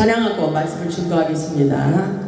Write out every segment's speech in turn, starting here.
찬양하고 말씀을 증거하겠습니다.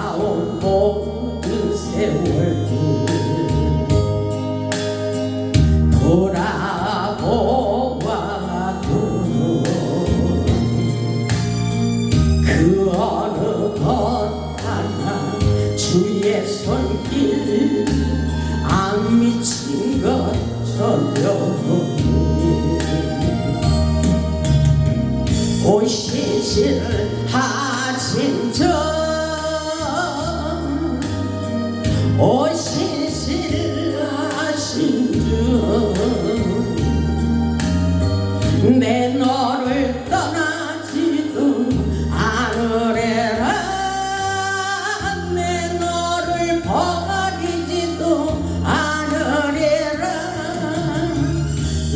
지나온 모든 세월들 돌아보아도 그 어느 것 하나 주의 손길 안 미친 것 전혀. 오시시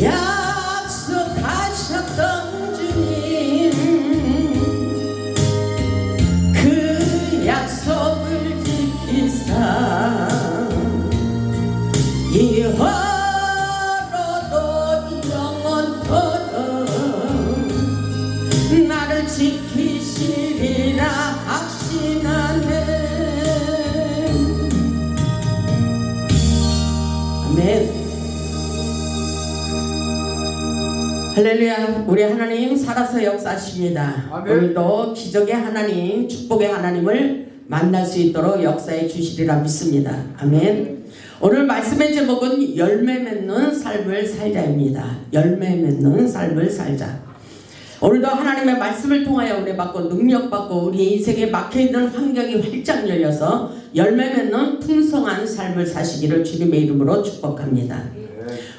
Yeah. 할렐루야. 우리 하나님 살아서 역사하십니다. 아멘. 오늘도 기적의 하나님 축복의 하나님을 만날 수 있도록 역사해 주시리라 믿습니다. 아멘. 오늘 말씀의 제목은 열매 맺는 삶을 살자입니다. 열매 맺는 삶을 살자. 오늘도 하나님의 말씀을 통하여 은혜 받고 능력 받고 우리 인생에 막혀 있는 환경이 활짝 열려서 열매 맺는 풍성한 삶을 사시기를 주님의 이름으로 축복합니다.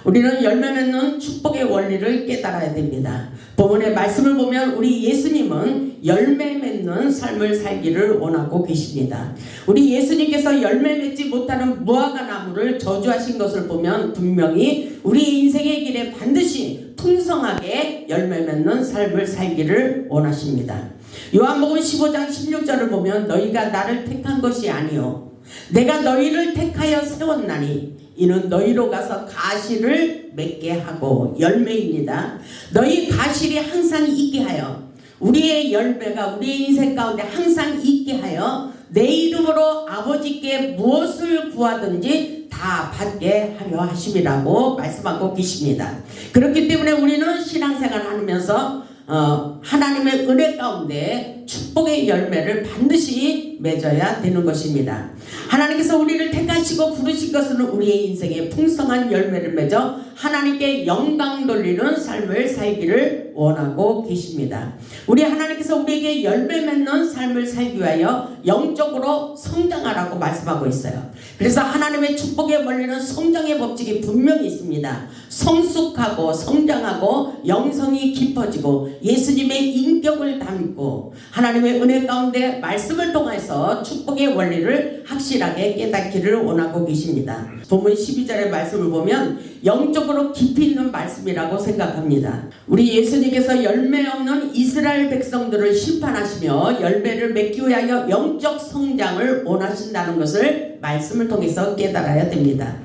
우리는 열매 맺는 축복의 원리를 깨달아야 됩니다. 본문의 말씀을 보면 우리 예수님은 열매 맺는 삶을 살기를 원하고 계십니다. 우리 예수님께서 열매 맺지 못하는 무화과 나무를 저주하신 것을 보면 분명히 우리 인생의 길에 반드시 풍성하게 열매 맺는 삶을 살기를 원하십니다. 요한복음 15장 16절을 보면 너희가 나를 택한 것이 아니요 내가 너희를 택하여 세웠나니 이는 너희로 가서 가시를 맺게 하고 열매입니다. 너희 가실이 항상 있게 하여 우리의 열매가 우리의 인생 가운데 항상 있게 하여 내 이름으로 아버지께 무엇을 구하든지 다 받게 하려 하심이라고 말씀하고 계십니다. 그렇기 때문에 우리는 신앙생활 하면서 어, 하나님의 은혜 가운데 축복의 열매를 반드시 맺어야 되는 것입니다. 하나님께서 우리를 택하시고 부르신 것은 우리의 인생에 풍성한 열매를 맺어 하나님께 영광 돌리는 삶을 살기를 원하고 계십니다. 우리 하나님께서 우리에게 열매 맺는 삶을 살기 위하여 영적으로 성장하라고 말씀하고 있어요. 그래서 하나님의 축복의 원리는 성장의 법칙이 분명히 있습니다. 성숙하고 성장하고 영성이 깊어지고 예수님의 인격을 담고 하나님의 은혜 가운데 말씀을 통해서 축복의 원리를 확실하게 깨닫기를 원하고 계십니다. 본문 12절의 말씀을 보면 영적으로 깊이 있는 말씀이라고 생각합니다. 우리 예수님께서 열매 없는 이스라엘 백성들을 심판하시며 열매를 맺기 위하여 영적 성장을 원하신다는 것을 말씀을 통해서 깨달아야 됩니다.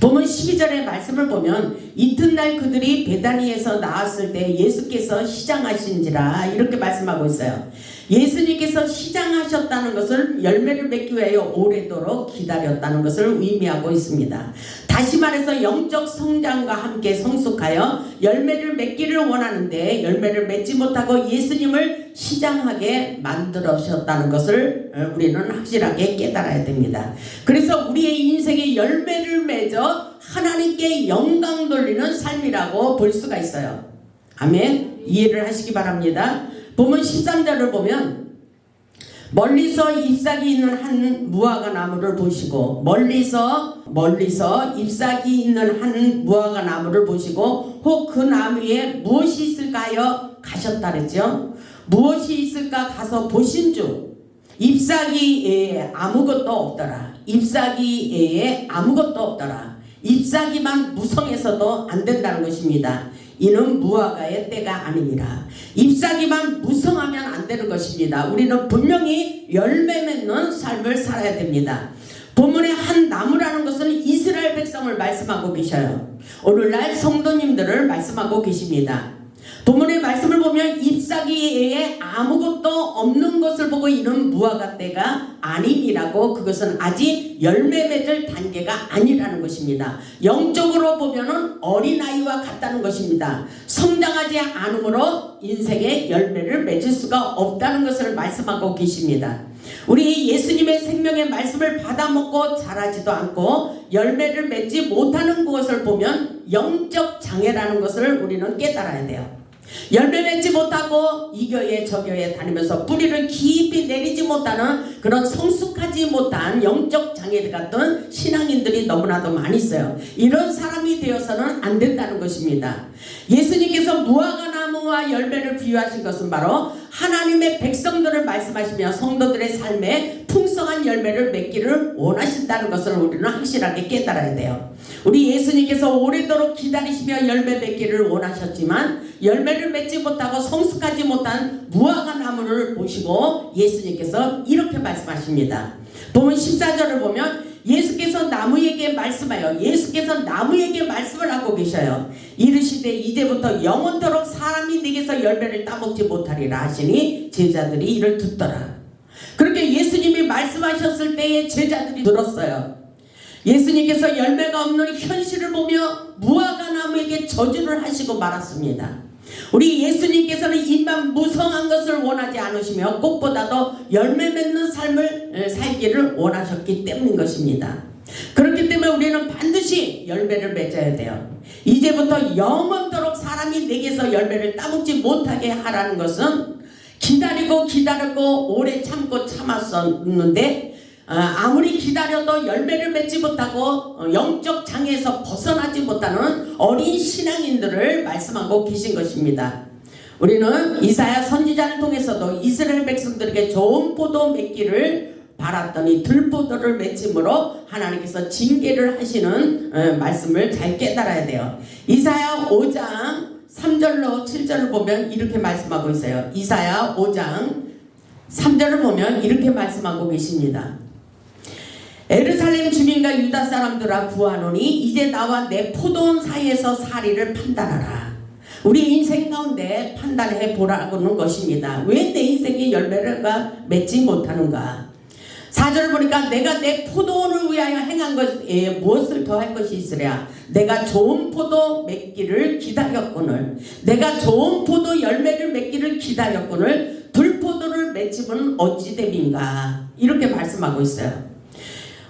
본문 12절의 말씀을 보면 이튿날 그들이 베다니에서 나왔을 때 예수께서 시장하신지라 이렇게 말씀하고 있어요. 예수님께서 시장하셨다는 것을 열매를 맺기 위하여 오래도록 기다렸다는 것을 의미하고 있습니다. 다시 말해서 영적 성장과 함께 성숙하여 열매를 맺기를 원하는데 열매를 맺지 못하고 예수님을 시장하게 만들으셨다는 것을 어, 우리는 확실하게 깨달아야 됩니다. 그래서 우리의 인생에 열매를 맺어 하나님께 영광 돌리는 삶이라고 볼 수가 있어요. 아멘. 이해를 하시기 바랍니다. 보면 13절을 보면 멀리서 잎사귀 있는 한 무화과 나무를 보시고 멀리서 멀리서 잎사귀 있는 한 무화과 나무를 보시고 혹 그 나무에 무엇이 있을까요? 가셨다 그랬죠. 무엇이 있을까 가서 보신 중 잎사귀에 아무것도 없더라. 잎사귀에 아무것도 없더라. 잎사귀만 무성해서도 안 된다는 것입니다. 이는 무화과의 때가 아닙니다. 잎사귀만 무성하면 안 되는 것입니다. 우리는 분명히 열매 맺는 삶을 살아야 됩니다. 본문의 한 나무라는 것은 이스라엘 백성을 말씀하고 계셔요. 오늘날 성도님들을 말씀하고 계십니다. 본문의 말씀을 보면 잎사귀에 아무것도 없는 것을 보고 이는 무화과 때가 아님이라고 그것은 아직 열매 맺을 단계가 아니라는 것입니다. 영적으로 보면은 어린아이와 같다는 것입니다. 성장하지 않으므로 인생의 열매를 맺을 수가 없다는 것을 말씀하고 계십니다. 우리 예수님의 생명의 말씀을 받아먹고 자라지도 않고 열매를 맺지 못하는 것을 보면 영적 장애라는 것을 우리는 깨달아야 돼요. 열매 맺지 못하고 이 교회 저 교회 다니면서 뿌리를 깊이 내리지 못하는 그런 성숙하지 못한 영적 장애들 같은 신앙인들이 너무나도 많이 있어요. 이런 사람이 되어서는 안 된다는 것입니다. 예수님께서 무화과 나무와 열매를 비유하신 것은 바로 하나님의 백성들을 말씀하시며 성도들의 삶에 풍성한 열매를 맺기를 원하신다는 것을 우리는 확실하게 깨달아야 돼요. 우리 예수님께서 오래도록 기다리시며 열매 맺기를 원하셨지만 열매를 맺지 못하고 성숙하지 못한 무화과 나무를 보시고 예수님께서 이렇게 말씀하십니다. 보면 14절을 보면 예수께서 나무에게 말씀하여 예수께서 나무에게 말씀을 하고 계셔요. 이르시되 이제부터 영원토록 사람이 내게서 열매를 따먹지 못하리라 하시니 제자들이 이를 듣더라. 그렇게 예수님이 말씀하셨을 때에 제자들이 들었어요. 예수님께서 열매가 없는 현실을 보며 무화과 나무에게 저주를 하시고 말았습니다. 우리 예수님께서는 입만 무성한 것을 원하지 않으시며 꽃보다도 열매 맺는 삶을 살기를 원하셨기 때문인 것입니다. 그렇기 때문에 우리는 반드시 열매를 맺어야 돼요. 이제부터 영원토록 사람이 내게서 열매를 따먹지 못하게 하라는 것은 기다리고 기다리고 오래 참고 참았었는데 어, 아무리 기다려도 열매를 맺지 못하고 어, 영적 장애에서 벗어나지 못하는 어린 신앙인들을 말씀하고 계신 것입니다. 우리는 이사야 선지자를 통해서도 이스라엘 백성들에게 좋은 포도 맺기를 바랐더니 들포도를 맺음으로 하나님께서 징계를 하시는 어, 말씀을 잘 깨달아야 돼요. 이사야 5장 3절로 7절을 보면 이렇게 말씀하고 있어요. 이사야 5장 3절을 보면 이렇게 말씀하고 계십니다. 에르살렘 주민과 유다 사람들아 구하노니 이제 나와 내 포도원 사이에서 사리를 판단하라. 우리 인생 가운데 판단해 보라는 것입니다. 왜 내 인생에 열매를 맺지 못하는가? 사절을 보니까 내가 내 포도원을 위하여 행한 것에 무엇을 더할 것이 있으랴 내가 좋은 포도 맺기를 기다렸거늘 내가 좋은 포도 열매를 맺기를 기다렸거늘 들포도를 맺으면 어찌 됨인가 이렇게 말씀하고 있어요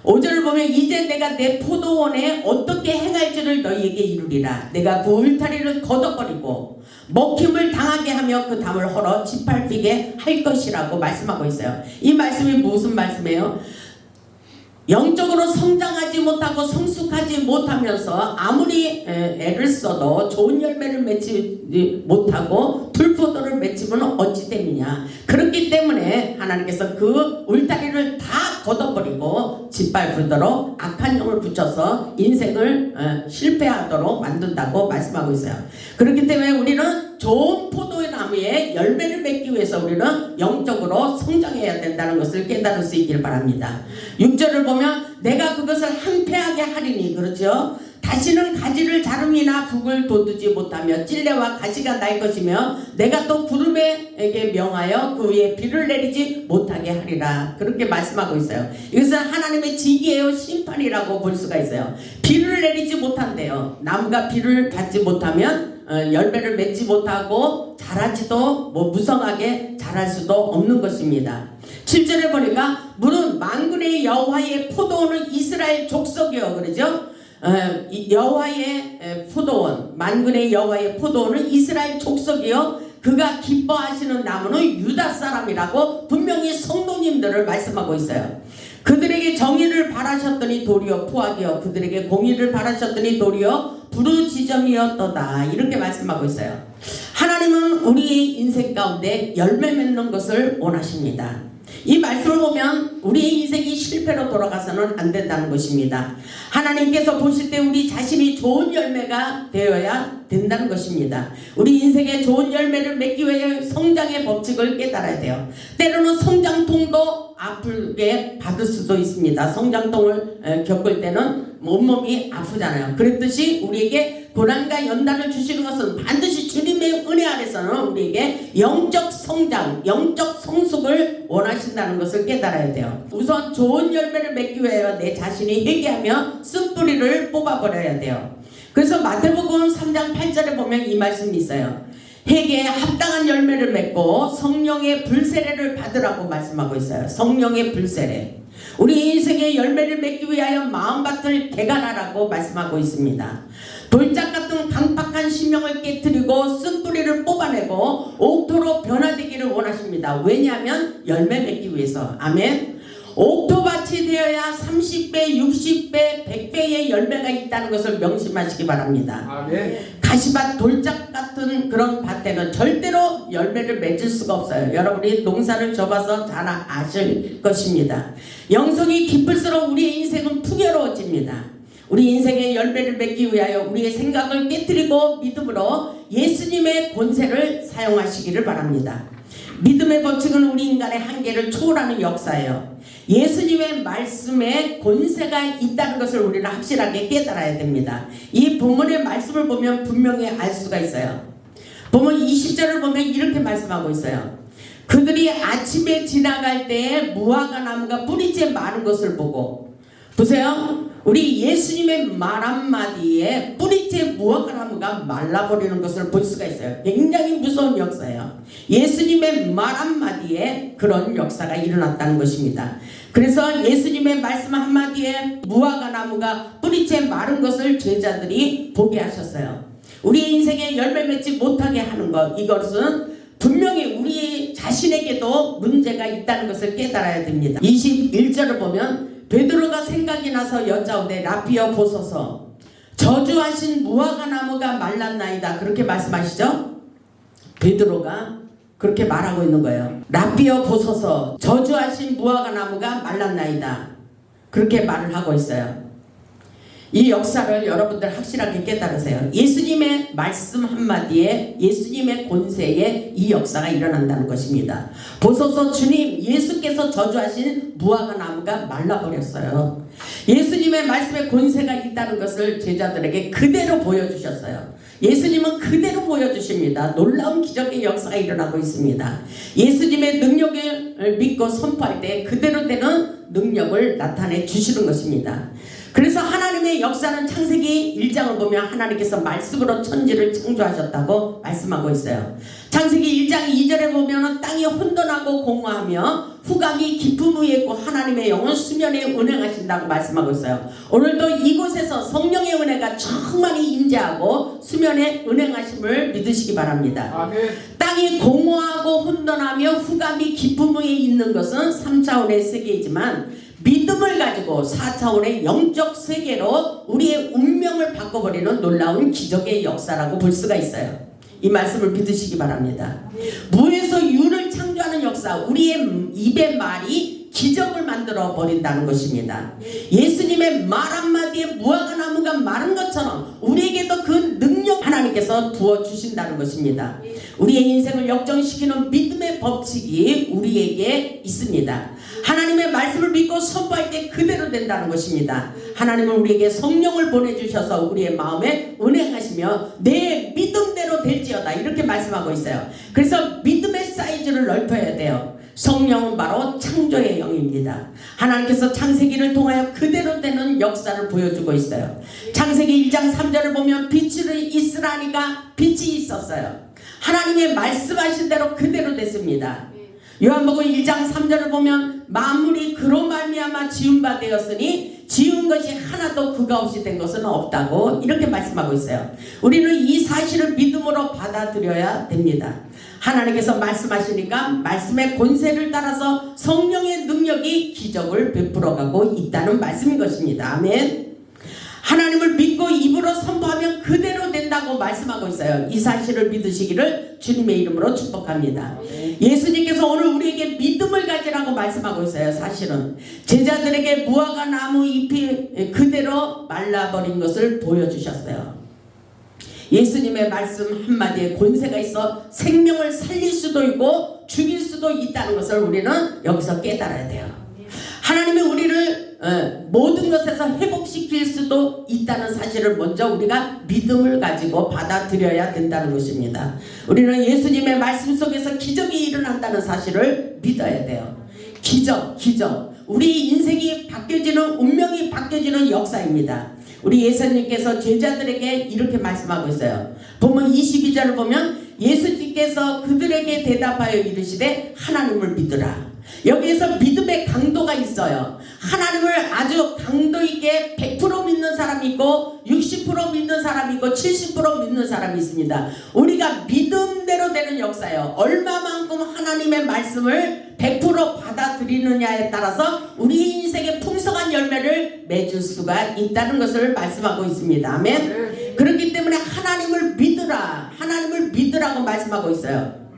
5절을 보면 이제 내가 내 포도원에 어떻게 행할지를 너희에게 이루리라. 내가 그 울타리를 걷어버리고 먹힘을 당하게 하며 그 담을 헐어 짓밟히게 할 것이라고 말씀하고 있어요. 이 말씀이 무슨 말씀이에요? 영적으로 성장하지 못하고 성숙하지 못하면서 아무리 에, 애를 써도 좋은 열매를 맺지 못하고 풀포도를 맺으면 어찌 됨이냐? 그렇기 때문에 하나님께서 그 울타리를 다 걷어버리고 짓밟도록 악한 영을 붙여서 인생을 에, 실패하도록 만든다고 말씀하고 있어요. 그렇기 때문에 우리는 좋은 포도의 나무에 열매를 맺기 위해서 우리는 영적으로 성장해야 된다는 것을 깨달을 수 있기를 바랍니다. 6절을 보면 내가 그것을 항폐하게 하리니 그렇죠? 다시는 가지를 자름이나 북을 돋우지 못하며 찔레와 가시가 날 것이며 내가 또 구름에게 명하여 그 위에 비를 내리지 못하게 하리라. 그렇게 말씀하고 있어요. 이것은 하나님의 징계요 심판이라고 볼 수가 있어요. 비를 내리지 못한대요. 나무가 비를 받지 못하면 어, 열매를 맺지 못하고 자라지도 뭐 무성하게 자랄 수도 없는 것입니다. 7절에 보니까 물은 만군의 여호와의 포도원은 이스라엘 족속이요. 그러죠? 어, 이 여호와의 에, 포도원 만군의 여호와의 포도원은 이스라엘 족속이요. 그가 기뻐하시는 나무는 유다 사람이라고 분명히 성도님들을 말씀하고 있어요 그들에게 정의를 바라셨더니 도리어 푸악이요 그들에게 공의를 바라셨더니 도리어 부르지점이었도다 이렇게 말씀하고 있어요 하나님은 우리의 인생 가운데 열매 맺는 것을 원하십니다 이 말씀을 보면 우리의 인생이 실패로 돌아가서는 안 된다는 것입니다. 하나님께서 보실 때 우리 자신이 좋은 열매가 되어야 된다는 것입니다. 우리 인생에 좋은 열매를 맺기 위해 성장의 법칙을 깨달아야 돼요. 때로는 성장통도 아프게 받을 수도 있습니다. 성장통을 에, 겪을 때는 온몸이 아프잖아요. 그랬듯이 우리에게 고난과 연단을 주시는 것은 반드시 주님의 은혜 안에서는 우리에게 영적 성장, 영적 성숙을 원하신다는 것을 깨달아야 돼요. 우선 좋은 열매를 맺기 위하여 내 자신이 회개하며 쓴뿌리를 뽑아버려야 돼요. 그래서 마태복음 3장 8절에 보면 이 말씀이 있어요. 회개에 합당한 열매를 맺고 성령의 불세례를 받으라고 말씀하고 있어요. 성령의 불세례. 우리 인생의 열매를 맺기 위하여 마음밭을 개간하라고 말씀하고 있습니다. 돌짝 같은 강팍한 심령을 깨뜨리고 쓴뿌리를 뽑아내고 옥토로 변화되기를 원하십니다. 왜냐하면 열매 맺기 위해서. 아멘. 옥토밭이 되어야 30배, 60배, 100배의 열매가 있다는 것을 명심하시기 바랍니다. 아멘. 가시밭 돌짝 같은 그런 밭에는 절대로 열매를 맺을 수가 없어요. 여러분이 농사를 접어서 잘 아실 것입니다. 영성이 깊을수록 우리의 인생은 풍요로워집니다. 우리 인생의 열매를 맺기 위하여 우리의 생각을 깨뜨리고 믿음으로 예수님의 권세를 사용하시기를 바랍니다. 믿음의 법칙은 우리 인간의 한계를 초월하는 역사예요. 예수님의 말씀에 권세가 있다는 것을 우리는 확실하게 깨달아야 됩니다. 이 본문의 말씀을 보면 분명히 알 수가 있어요. 본문 20절을 보면 이렇게 말씀하고 있어요. 그들이 아침에 지나갈 때에 무화과 나무가 뿌리째 마른 것을 보고 보세요. 우리 예수님의 말 한마디에 뿌리째 무화과 나무가 말라버리는 것을 볼 수가 있어요. 굉장히 무서운 역사예요. 예수님의 말 한마디에 그런 역사가 일어났다는 것입니다. 그래서 예수님의 말씀 한마디에 무화과 나무가 뿌리째 마른 것을 제자들이 보게 하셨어요. 우리 인생에 열매 맺지 못하게 하는 것 이것은 분명히 우리 자신에게도 문제가 있다는 것을 깨달아야 됩니다. 21절을 보면 베드로가 생각이 나서 여짜오되 라피어 보소서 저주하신 무화과 나무가 말랐나이다 그렇게 말씀하시죠? 베드로가 그렇게 말하고 있는 거예요. 라피어 보소서 저주하신 무화과 나무가 말랐나이다 그렇게 말을 하고 있어요. 이 역사를 여러분들 확실하게 깨달으세요. 예수님의 말씀 한마디에 예수님의 권세에 이 역사가 일어난다는 것입니다. 보소서 주님 예수께서 저주하신 무화과 나무가 말라버렸어요. 예수님의 말씀에 권세가 있다는 것을 제자들에게 그대로 보여주셨어요. 예수님은 그대로 보여주십니다. 놀라운 기적의 역사가 일어나고 있습니다. 예수님의 능력을 믿고 선포할 때 그대로 되는 능력을 나타내 주시는 것입니다. 그래서 하나님의 역사는 창세기 1장을 보면 하나님께서 말씀으로 천지를 창조하셨다고 말씀하고 있어요. 창세기 1장 2절에 보면 땅이 혼돈하고 공허하며 후감이 깊음 위에 있고 하나님의 영은 수면에 운행하신다고 말씀하고 있어요. 오늘도 이곳에서 성령의 은혜가 충만히 임재하고 수면에 운행하심을 믿으시기 바랍니다. 아멘. 땅이 공허하고 혼돈하며 후감이 깊음 위에 있는 것은 3차원의 세계이지만 믿음을 가지고 4차원의 영적 세계로 우리의 운명을 바꿔버리는 놀라운 기적의 역사라고 볼 수가 있어요. 이 말씀을 믿으시기 바랍니다. 무에서 유를 창조하는 역사, 우리의 입의 말이 기적을 만들어 버린다는 것입니다. 예수님의 말 한마디에 무화과 나무가 마른 것처럼 우리에게도 그 하나님께서 부어 주신다는 것입니다. 우리의 인생을 역정시키는 믿음의 법칙이 우리에게 있습니다. 하나님의 말씀을 믿고 선포할 때 그대로 된다는 것입니다. 하나님은 우리에게 성령을 보내주셔서 우리의 마음에 은행하시며 내 믿음대로 될지어다 이렇게 말씀하고 있어요. 그래서 믿음의 사이즈를 넓혀야 돼요. 성령은 바로 창조의 영입니다. 하나님께서 창세기를 통하여 그대로 되는 역사를 보여주고 있어요. 창세기 1장 3절을 보면 빛이 있으라니까 빛이 있었어요. 하나님의 말씀하신 대로 그대로 됐습니다. 요한복음 1장 3절을 보면 만물이 그로 말미암아 지은 바 되었으니 지은 것이 하나도 그가 없이 된 것은 없다고 이렇게 말씀하고 있어요. 우리는 이 사실을 믿음으로 받아들여야 됩니다. 하나님께서 말씀하시니까 말씀의 권세를 따라서 성령의 능력이 기적을 베풀어가고 있다는 말씀인 것입니다. 아멘. 하나님을 믿고 입으로 선포하면 그대로 된다고 말씀하고 있어요. 이 사실을 믿으시기를 주님의 이름으로 축복합니다. 예수님께서 오늘 우리에게 믿음을 가지라고 말씀하고 있어요. 사실은 제자들에게 무화과 나무 잎이 그대로 말라버린 것을 보여주셨어요. 예수님의 말씀 한마디에 권세가 있어 생명을 살릴 수도 있고 죽일 수도 있다는 것을 우리는 여기서 깨달아야 돼요. 하나님이 우리를 어, 모든 것에서 회복시킬 수도 있다는 사실을 먼저 우리가 믿음을 가지고 받아들여야 된다는 것입니다. 우리는 예수님의 말씀 속에서 기적이 일어난다는 사실을 믿어야 돼요. 기적, 기적. 우리 인생이 바뀌어지는 운명이 바뀌어지는 역사입니다. 우리 예수님께서 제자들에게 이렇게 말씀하고 있어요. 보면 22절을 보면 예수님께서 그들에게 대답하여 이르시되 하나님을 믿으라. 여기에서 믿음의 강도가 있어요. 하나님을 아주 강도 있게 100% 믿는 사람이 있고 60% 믿는 사람이 있고 70% 믿는 사람이 있습니다. 우리가 믿음대로 되는 역사예요. 얼마만큼 하나님의 말씀을 100% 받아들이느냐에 따라서 우리 인생의 풍성한 열매를 맺을 수가 있다는 것을 말씀하고 있습니다. 아멘. 그렇기 때문에 하나님을 믿으라. 하나님을 믿으라고 말씀하고 있어요.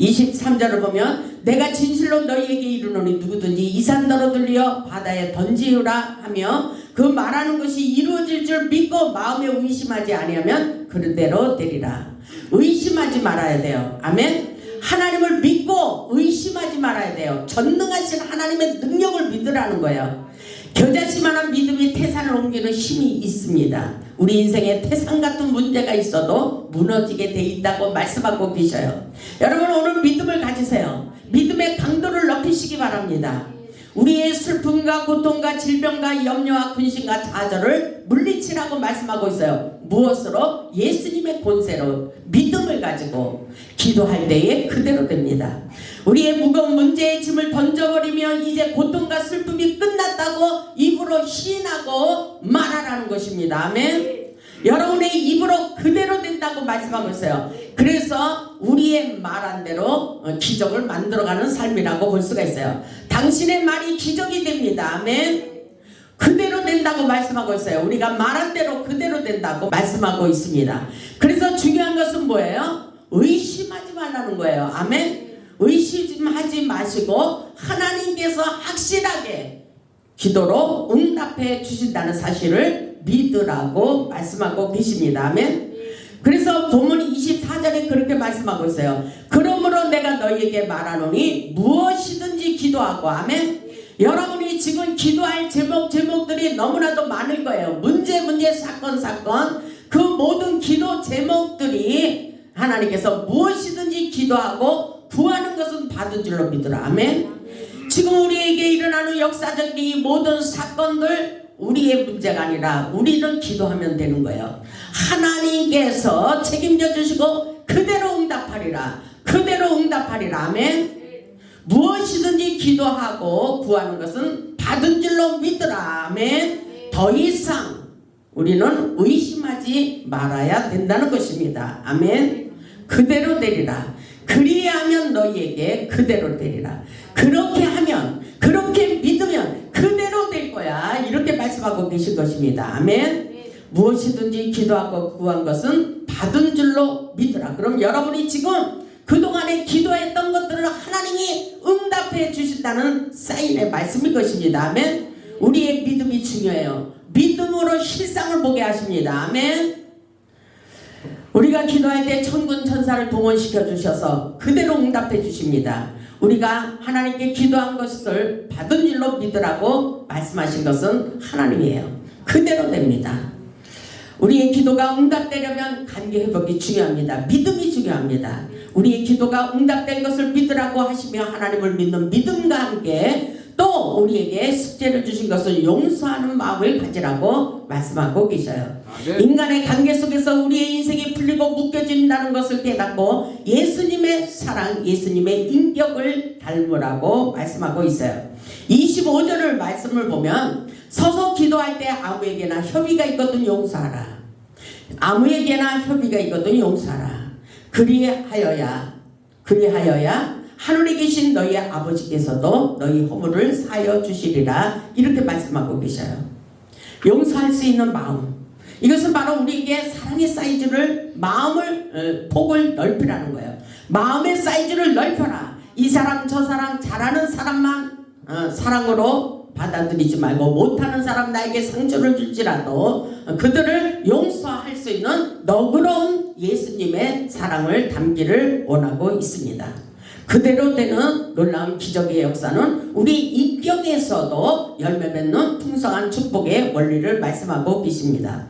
23절을 보면 내가 진실로 너희에게 이르노니 누구든지 이 산더러 들려 바다에 던지우라 하며 그 말하는 것이 이루어질 줄 믿고 마음에 의심하지 아니하면 그대로 되리라. 의심하지 말아야 돼요. 아멘. 하나님을 믿고 의심하지 말아야 돼요. 전능하신 하나님의 능력을 믿으라는 거예요. 겨자씨만한 믿음이 태산을 옮기는 힘이 있습니다. 우리 인생에 태산 같은 문제가 있어도 무너지게 돼 있다고 말씀하고 계셔요. 여러분 오늘 믿음을 가지세요. 믿음의 강도를 높이시기 바랍니다. 우리의 슬픔과 고통과 질병과 염려와 근심과 좌절을 물리치라고 말씀하고 있어요. 무엇으로? 예수님의 권세로 믿음을 가지고 기도할 때에 그대로 됩니다. 우리의 무거운 문제의 짐을 던져버리며 이제 고통과 슬픔이 끝났다고 입으로 시인하고 말하라는 것입니다. 아멘. 여러분의 입으로 그대로 된다고 말씀하고 있어요. 그래서 우리의 말한 대로 어, 기적을 만들어가는 삶이라고 볼 수가 있어요. 당신의 말이 기적이 됩니다. 아멘. 그대로 된다고 말씀하고 있어요. 우리가 말한 대로 그대로 된다고 말씀하고 있습니다. 그래서 중요한 것은 뭐예요? 의심하지 말라는 거예요. 아멘. 의심하지 마시고 하나님께서 확실하게 기도로 응답해 주신다는 사실을 믿으라고 말씀하고 계십니다. 아멘. 그래서 본문 24절에 그렇게 말씀하고 있어요. 그러므로 내가 너희에게 말하노니 무엇이든지 기도하고 아멘. 여러분이 지금 기도할 제목 제목들이 너무나도 많을 거예요. 문제 문제 사건 사건 그 모든 기도 제목들이 하나님께서 무엇이든지 기도하고 구하는 것은 받은 줄로 믿으라. 아멘. 지금 우리에게 일어나는 역사적 이 모든 사건들 우리의 문제가 아니라 우리는 기도하면 되는 거예요. 하나님께서 책임져 주시고 그대로 응답하리라. 그대로 응답하리라. 아멘. 무엇이든지 기도하고 구하는 것은 받은 줄로 믿으라. 아멘. 더 이상 우리는 의심하지 말아야 된다는 것입니다. 아멘. 그대로 되리라. 그리하면 너희에게 그대로 되리라. 그렇게 하면, 그렇게 믿으면, 그대로 이렇게 말씀하고 계신 것입니다. 아멘. 무엇이든지 기도하고 구한 것은 받은 줄로 믿으라. 그럼 여러분이 지금 그동안에 기도했던 것들을 하나님이 응답해 주신다는 사인의 말씀일 것입니다. 아멘. 우리의 믿음이 중요해요. 믿음으로 실상을 보게 하십니다. 아멘. 우리가 기도할 때 천군 천사를 동원시켜 주셔서 그대로 응답해 주십니다. 우리가 하나님께 기도한 것을 받은 일로 믿으라고 말씀하신 것은 하나님이에요. 그대로 됩니다. 우리의 기도가 응답되려면 관계 회복이 중요합니다. 믿음이 중요합니다. 우리의 기도가 응답된 것을 믿으라고 하시며 하나님을 믿는 믿음과 함께 또 우리에게 숙제를 주신 것을 용서하는 마음을 가지라고 말씀하고 계셔요. 아멘. 인간의 관계 속에서 우리의 인생이 풀리고 묶여진다는 것을 깨닫고 예수님의 사랑, 예수님의 인격을 닮으라고 말씀하고 있어요. 25절을 말씀을 보면 서서 기도할 때 아무에게나 협의가 있거든 용서하라. 아무에게나 협의가 있거든 용서하라. 그리하여야 그리하여야 하늘에 계신 너희 아버지께서도 너희 허물을 사여 주시리라 이렇게 말씀하고 계셔요. 용서할 수 있는 마음. 이것은 바로 우리에게 사랑의 사이즈를 마음을 어, 폭을 넓히라는 거예요. 마음의 사이즈를 넓혀라. 이 사람 저 사람 잘하는 사람만 어, 사랑으로 받아들이지 말고 못하는 사람 나에게 상처를 줄지라도 어, 그들을 용서할 수 있는 너그러운 예수님의 사랑을 담기를 원하고 있습니다. 그대로 되는 놀라운 기적의 역사는 우리 인격에서도 열매 맺는 풍성한 축복의 원리를 말씀하고 계십니다.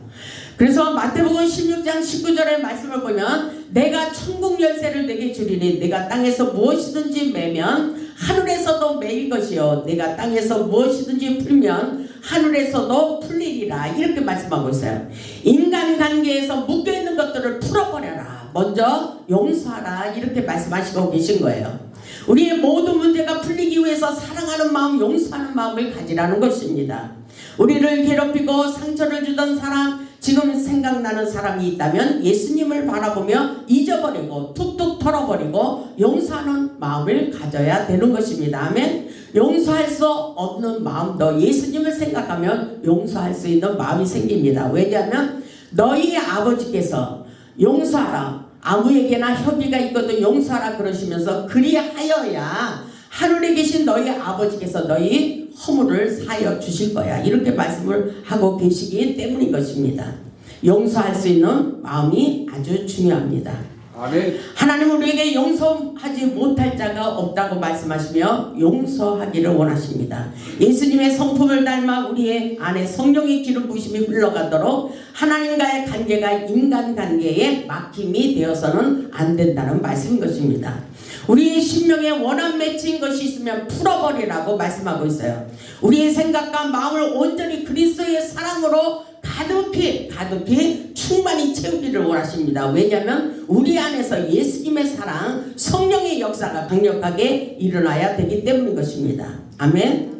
그래서 마태복음 16장 19절의 말씀을 보면 내가 천국 열쇠를 내게 주리니 내가 땅에서 무엇이든지 매면 하늘에서도 매일 것이요 내가 땅에서 무엇이든지 풀면 하늘에서도 풀리리라 이렇게 말씀하고 있어요. 인간관계에서 묶여있는 것들을 풀어버려라. 먼저 용서하라 이렇게 말씀하시고 계신 거예요. 우리의 모든 문제가 풀리기 위해서 사랑하는 마음, 용서하는 마음을 가지라는 것입니다. 우리를 괴롭히고 상처를 주던 사람, 지금 생각나는 사람이 있다면 예수님을 바라보며 잊어버리고 툭툭 털어버리고 용서하는 마음을 가져야 되는 것입니다. 아멘. 용서할 수 없는 마음도 예수님을 생각하면 용서할 수 있는 마음이 생깁니다. 왜냐하면 너희 아버지께서 용서하라. 아무에게나 협의가 있거든 용서하라 그러시면서 그리하여야 하늘에 계신 너희 아버지께서 너희 허물을 사여 주실 거야. 이렇게 말씀을 하고 계시기 때문인 것입니다. 용서할 수 있는 마음이 아주 중요합니다. 아멘. 하나님 우리에게 용서하지 못할 자가 없다고 말씀하시며 용서하기를 원하십니다. 예수님의 성품을 닮아 우리의 안에 성령의 기름 부심이 흘러가도록 하나님과의 관계가 인간 관계에 막힘이 되어서는 안 된다는 말씀인 것입니다. 우리의 심령에 원한 맺힌 것이 있으면 풀어버리라고 말씀하고 있어요. 우리의 생각과 마음을 온전히 그리스도의 사랑으로 가득히 가득히 충만히 채우기를 원하십니다. 왜냐하면 우리 안에서 예수님의 사랑, 성령의 역사가 강력하게 일어나야 되기 때문인 것입니다. 아멘.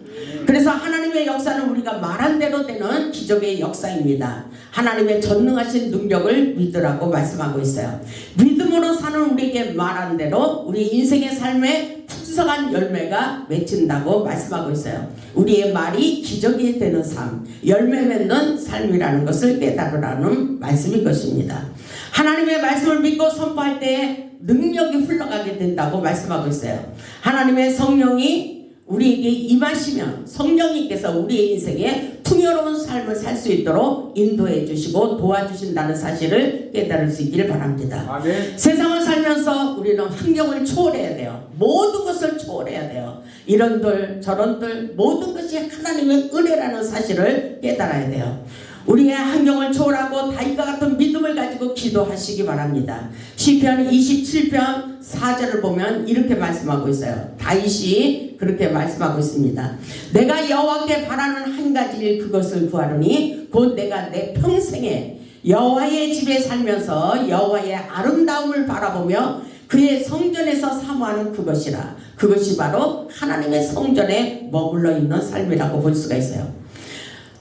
그래서 하나님의 역사는 우리가 말한 대로 되는 기적의 역사입니다. 하나님의 전능하신 능력을 믿으라고 말씀하고 있어요. 믿음으로 사는 우리에게 말한 대로 우리 인생의 삶에 풍성한 열매가 맺힌다고 말씀하고 있어요. 우리의 말이 기적이 되는 삶, 열매 맺는 삶이라는 것을 깨달으라는 말씀인 것입니다. 하나님의 말씀을 믿고 선포할 때 능력이 흘러가게 된다고 말씀하고 있어요. 하나님의 성령이 우리에게 임하시면 성령님께서 우리의 인생에 풍요로운 삶을 살 수 있도록 인도해 주시고 도와주신다는 사실을 깨달을 수 있기를 바랍니다. 아멘. 세상을 살면서 우리는 환경을 초월해야 돼요. 모든 것을 초월해야 돼요. 이런들 저런들 모든 것이 하나님의 은혜라는 사실을 깨달아야 돼요. 우리의 환경을 초월하고 다윗과 같은 믿음을 가지고 기도하시기 바랍니다. 시편 27편 4절을 보면 이렇게 말씀하고 있어요. 다윗이 그렇게 말씀하고 있습니다. 내가 여호와께 바라는 한 가지 일 그것을 구하노니 곧 내가 내 평생에 여호와의 집에 살면서 여호와의 아름다움을 바라보며 그의 성전에서 사모하는 그것이라. 그것이 바로 하나님의 성전에 머물러 있는 삶이라고 볼 수가 있어요.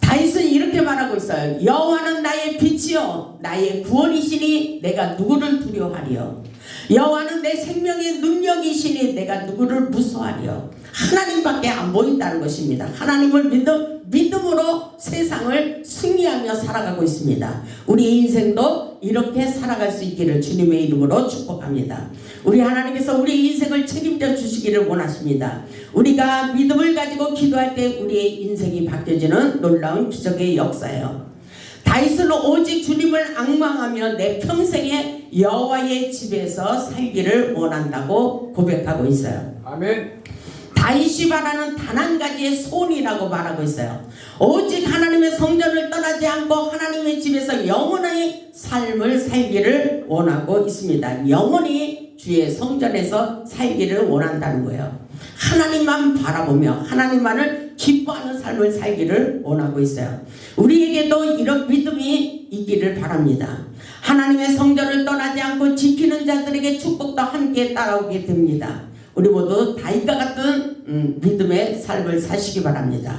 다윗은 이렇게 말하고 있어요. 여호와는 나의 빛이요 나의 구원이시니 내가 누구를 두려워하리요. 여호와는 내 생명의 능력이시니 내가 누구를 무서워하리요. 하나님밖에 안 보인다는 것입니다. 하나님을 믿는 믿음으로 세상을 승리하며 살아가고 있습니다. 우리 인생도 이렇게 살아갈 수 있기를 주님의 이름으로 축복합니다. 우리 하나님께서 우리 인생을 책임져 주시기를 원하십니다. 우리가 믿음을 가지고 기도할 때 우리의 인생이 바뀌어지는 놀라운 기적의 역사예요. 다윗은 오직 주님을 악망하며 내 평생에 여호와의 집에서 살기를 원한다고 고백하고 있어요. 아멘. 다윗이 바라는 단 한 가지의 소원이라고 말하고 있어요. 오직 하나님의 성전을 떠나지 않고 하나님의 집에서 영원히 삶을 살기를 원하고 있습니다. 영원히 주의 성전에서 살기를 원한다는 거예요. 하나님만 바라보며 하나님만을 기뻐하는 삶을 살기를 원하고 있어요. 우리에게도 이런 믿음이 있기를 바랍니다. 하나님의 성전을 떠나지 않고 지키는 자들에게 축복도 함께 따라오게 됩니다. 우리 모두 다윗과 같은 음, 믿음의 삶을 사시기 바랍니다.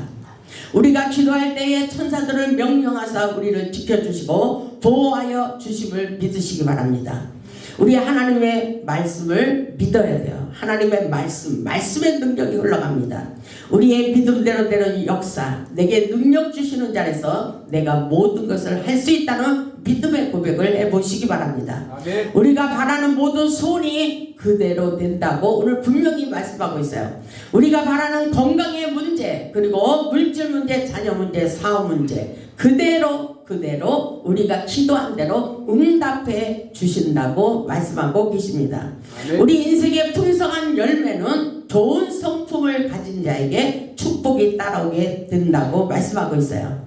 우리가 기도할 때에 천사들을 명령하사 우리를 지켜주시고 보호하여 주심을 믿으시기 바랍니다. 우리 하나님의 말씀을 믿어야 돼요. 하나님의 말씀, 말씀의 능력이 흘러갑니다. 우리의 믿음대로 되는 역사, 내게 능력 주시는 자에서 내가 모든 것을 할 수 있다는 믿음의 고백을 해보시기 바랍니다. 아멘. 우리가 바라는 모든 소원이 그대로 된다고 오늘 분명히 말씀하고 있어요. 우리가 바라는 건강의 문제, 그리고 물질 문제, 자녀 문제, 사업 문제, 그대로 그대로 우리가 기도한 대로 응답해 주신다고 말씀하고 계십니다. 아멘. 우리 인생의 풍성한 열매는 좋은 성품을 가진 자에게 축복이 따라오게 된다고 말씀하고 있어요.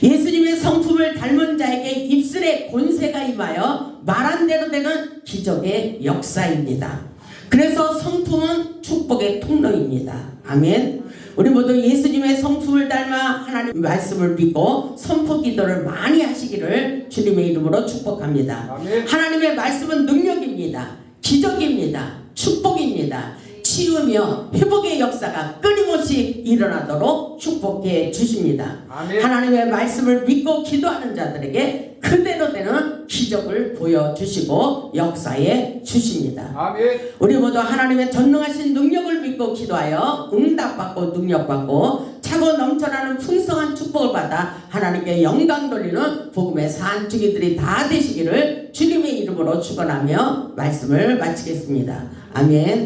예수님의 성품을 닮은 자에게 입술에 권세가 임하여 말한 대로 되는 기적의 역사입니다. 그래서 성품은 축복의 통로입니다. 아멘. 우리 모두 예수님의 성품을 닮아 하나님 말씀을 믿고 선포 기도를 많이 하시기를 주님의 이름으로 축복합니다. 아멘. 하나님의 말씀은 능력입니다. 기적입니다. 축복입니다. 치유며 회복의 역사가 끊임없이 일어나도록 축복해 주십니다. 아멘. 하나님의 말씀을 믿고 기도하는 자들에게 그대로 되는 기적을 보여주시고 역사해 주십니다. 아멘. 우리 모두 하나님의 전능하신 능력을 믿고 기도하여 응답받고 능력받고 차고 넘쳐나는 풍성한 축복을 받아 하나님께 영광 돌리는 복음의 산주기들이 다 되시기를 주님의 이름으로 축원하며 말씀을 마치겠습니다. 아멘.